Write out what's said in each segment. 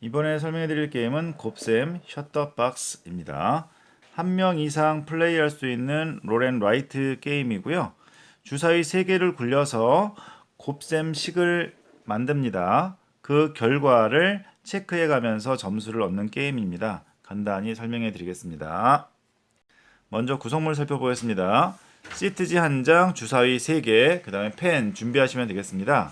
이번에 설명해 드릴 게임은 곱셈 셔터박스입니다. 한 명 이상 플레이할 수 있는 롤앤 라이트 게임이고요. 주사위 3개를 굴려서 곱셈식을 만듭니다. 그 결과를 체크해 가면서 점수를 얻는 게임입니다. 간단히 설명해 드리겠습니다. 먼저 구성물 살펴보겠습니다. 시트지 한 장, 주사위 3개, 그 다음에 펜 준비하시면 되겠습니다.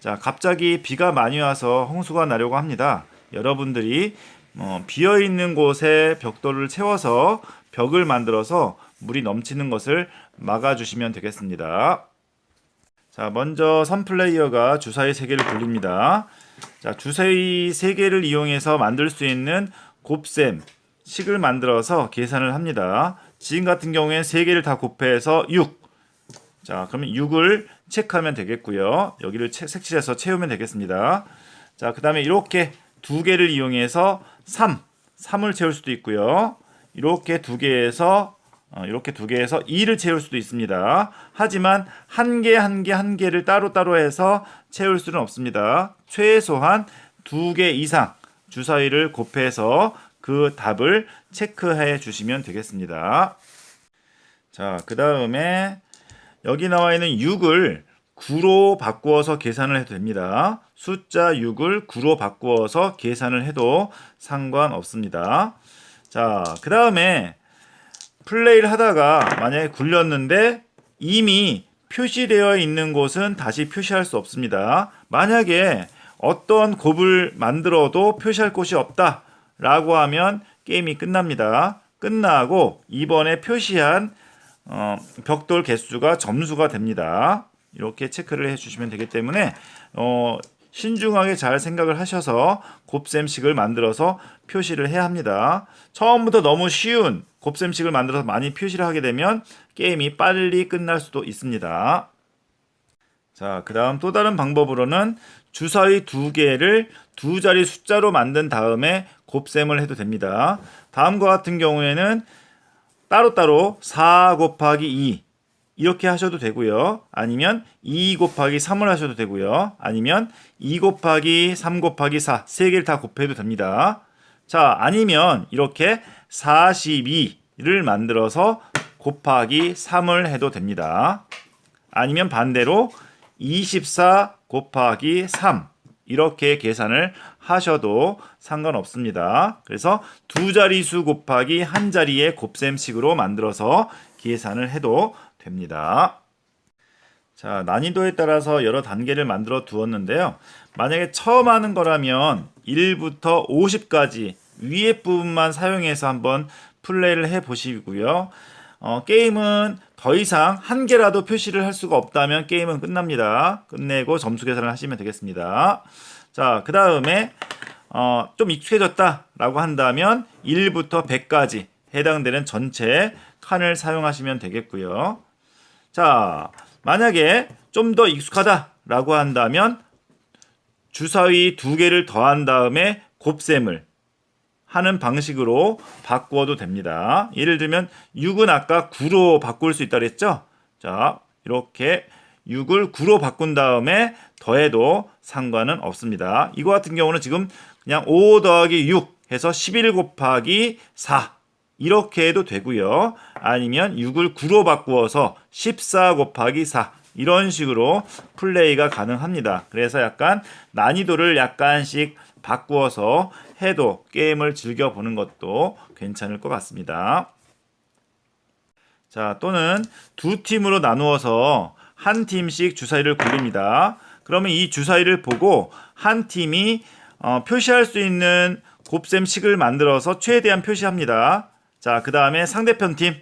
자, 갑자기 비가 많이 와서 홍수가 나려고 합니다. 여러분들이 어, 비어 있는 곳에 벽돌을 채워서 벽을 만들어서 물이 넘치는 것을 막아주시면 되겠습니다. 자, 먼저 선 플레이어가 주사위 3개를 굴립니다. 자, 주사위 3개를 이용해서 만들 수 있는 곱셈 식을 만들어서 계산을 합니다. 지금 같은 경우엔 3개를 다 곱해서 6. 자, 그러면 6을 체크하면 되겠고요. 여기를 체, 색칠해서 채우면 되겠습니다. 자, 그 다음에 이렇게 두 개를 이용해서 3, 3을 채울 수도 있고요. 이렇게 두 개에서 어, 이렇게 두 개에서 2를 채울 수도 있습니다. 하지만 한 개, 한 개, 한 개를 따로따로 해서 채울 수는 없습니다. 최소한 두 개 이상 주사위를 곱해서 그 답을 체크해 주시면 되겠습니다. 자, 그 다음에 여기 나와 있는 6을 9로 바꾸어서 계산을 해도 됩니다. 숫자 6을 9로 바꾸어서 계산을 해도 상관없습니다. 자, 그 다음에 플레이를 하다가 만약에 굴렸는데 이미 표시되어 있는 곳은 다시 표시할 수 없습니다. 만약에 어떤 곱을 만들어도 표시할 곳이 없다 라고 하면 게임이 끝납니다. 끝나고 이번에 표시한 어, 벽돌 개수가 점수가 됩니다. 이렇게 체크를 해주시면 되기 때문에 어, 신중하게 잘 생각을 하셔서 곱셈식을 만들어서 표시를 해야 합니다. 처음부터 너무 쉬운 곱셈식을 만들어서 많이 표시를 하게 되면 게임이 빨리 끝날 수도 있습니다. 자, 그 다음 또 다른 방법으로는 주사위 두 개를 두 자리 숫자로 만든 다음에 곱셈을 해도 됩니다. 다음과 같은 경우에는 따로따로 4 곱하기 2 이렇게 하셔도 되고요. 아니면 2 곱하기 3을 하셔도 되고요. 아니면 2 곱하기 3 곱하기 4 세 개를 다 곱해도 됩니다. 자, 아니면 이렇게 42를 만들어서 곱하기 3을 해도 됩니다. 아니면 반대로 24 곱하기 3 이렇게 계산을 하셔도 상관없습니다. 그래서 두 자리수 곱하기 한 자리의 곱셈식으로 만들어서 계산을 해도 됩니다. 자, 난이도에 따라서 여러 단계를 만들어 두었는데요. 만약에 처음 하는 거라면 1부터 50까지 위에 부분만 사용해서 한번 플레이를 해 보시고요. 어, 게임은 더 이상 한 개라도 표시를 할 수가 없다면 게임은 끝납니다. 끝내고 점수 계산을 하시면 되겠습니다. 자, 그 다음에 어, 좀 익숙해졌다라고 한다면 1부터 100까지 해당되는 전체 칸을 사용하시면 되겠고요. 자, 만약에 좀 더 익숙하다라고 한다면 주사위 두 개를 더한 다음에 곱셈을 하는 방식으로 바꾸어도 됩니다. 예를 들면 6은 아까 9로 바꿀 수 있다 그랬죠? 자, 이렇게 6을 9로 바꾼 다음에 더해도 상관은 없습니다. 이거 같은 경우는 지금 그냥 5 더하기 6 해서 11 곱하기 4 이렇게 해도 되고요. 아니면 6을 9로 바꾸어서 14 곱하기 4 이런 식으로 플레이가 가능합니다. 그래서 약간 난이도를 약간씩 바꾸어서 해도 게임을 즐겨보는 것도 괜찮을 것 같습니다. 자, 또는 두 팀으로 나누어서 한 팀씩 주사위를 굴립니다. 그러면 이 주사위를 보고 한 팀이 어, 표시할 수 있는 곱셈식을 만들어서 최대한 표시합니다. 자, 그 다음에 상대편 팀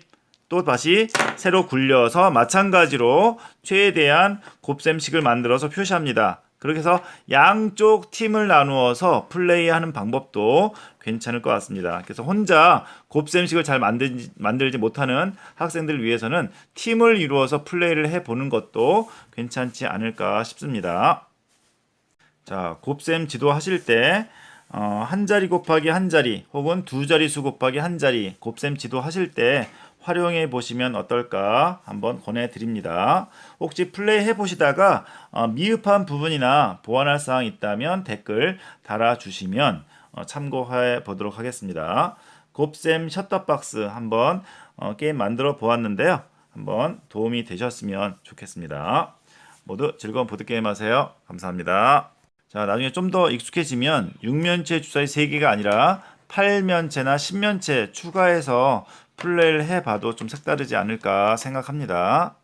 또 다시 새로 굴려서 마찬가지로 최대한 곱셈식을 만들어서 표시합니다. 그렇게 해서 양쪽 팀을 나누어서 플레이하는 방법도 괜찮을 것 같습니다. 그래서 혼자 곱셈식을 잘 만들지, 만들지 못하는 학생들을 위해서는 팀을 이루어서 플레이를 해보는 것도 괜찮지 않을까 싶습니다. 자, 곱셈 지도 하실 때 어, 한 자리 곱하기 한 자리 혹은 두 자리 수 곱하기 한 자리 곱셈 지도 하실 때 활용해 보시면 어떨까 한번 권해 드립니다. 혹시 플레이 해 보시다가 어, 미흡한 부분이나 보완할 사항 있다면 댓글 달아 주시면 어, 참고해 보도록 하겠습니다. 곱셈 셔터박스 한번 어, 게임 만들어 보았는데요. 한번 도움이 되셨으면 좋겠습니다. 모두 즐거운 보드게임 하세요. 감사합니다. 자, 나중에 좀 더 익숙해지면 6면체 주사위 3개가 아니라 8면체나 10면체 추가해서 플레이를 해봐도 좀 색다르지 않을까 생각합니다.